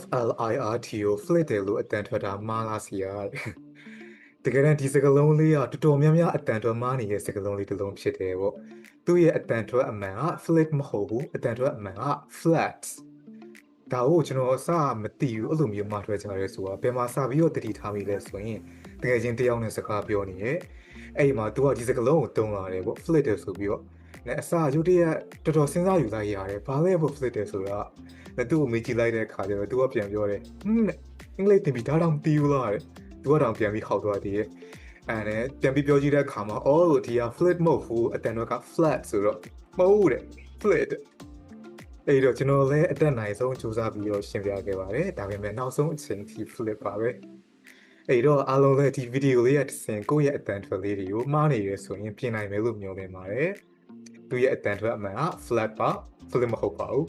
FLIRT ကို flit တယ်လို့အတန်ထွက်တာမှားလားစီရတကယ်တမ်းဒီစကားလုံးလေးကတော်တော်များများအတန်ထွက်မှားနေတဲ့စကားလုံးလေးတစ်လုံးဖြစ်တယ်ပေါ့သူ့ရဲ့အတန်ထွက်အမှန်က flit မဟုတ်ဘူးအတန်ထွက်အမှန်က flat ဒါကိုကျွန်တော်အစမသိဘူးအဲ့လိုမျိုးမှားထွက်ကြရဲဆိုတာဘယ်မှာစပြီးတော့တတိထားမိလဲဆိုရင်တကယ်ချင်းတယောက်နဲ့စကားပြောနေရဲ့အဲ့ဒီမှာ तू ကဒီစကားလုံးကိုတုံးလာတယ်ပေါ့ flit တယ်ဆိုပြီးတော့ နဲ့အစရုတ်တရက်တော်တော်စဉ်းစားယူလိုက်ရတယ်ဘာလဲပေါ့ flit တယ်ဆိုတာနဲ့သူ့ကိုမေးကြည့်လိုက်တဲ့အခါကျတော့ तू ကပြန်ပြောတယ်ဟင်းအင်္ဂလိပ်သင်ပြီးဒါတော့မသိဘူးလားတဲ့ तू ကတော့ပြန်ပြီးဟောက်သွားသေးရဲ့အဲ့နဲ့ပြန်ပြီးပြောကြည့်တဲ့အခါမှာအော်ဒီက flit မဟုတ်ဘူးအတန်တော့က flat ဆိုတော့မဟုတ်တဲ့ flit အဲ့တော့ကျွန်တော်လည်းအတက်နိုင်ဆုံးစူးစမ်းပြီးတော့ရှင်းပြခဲ့ပါတယ်ဒါပေမဲ့နောက်ဆုံးအချိန်ထိ flip ပါပဲအဲ့တော့အားလုံးလည်းဒီဗီဒီယိုလေးရဲ့တစ်စင်ကိုယ့်ရဲ့အတန်ထွက်လေးတွေကိုမှားနေရဆိုရင်ပြင်နိုင်မယ်လို့မျှော်လင့်ပါတယ် သူရဲ့အတန်ထွက်အမှန်က flat ပါ flip မဟုတ်ပါဘူး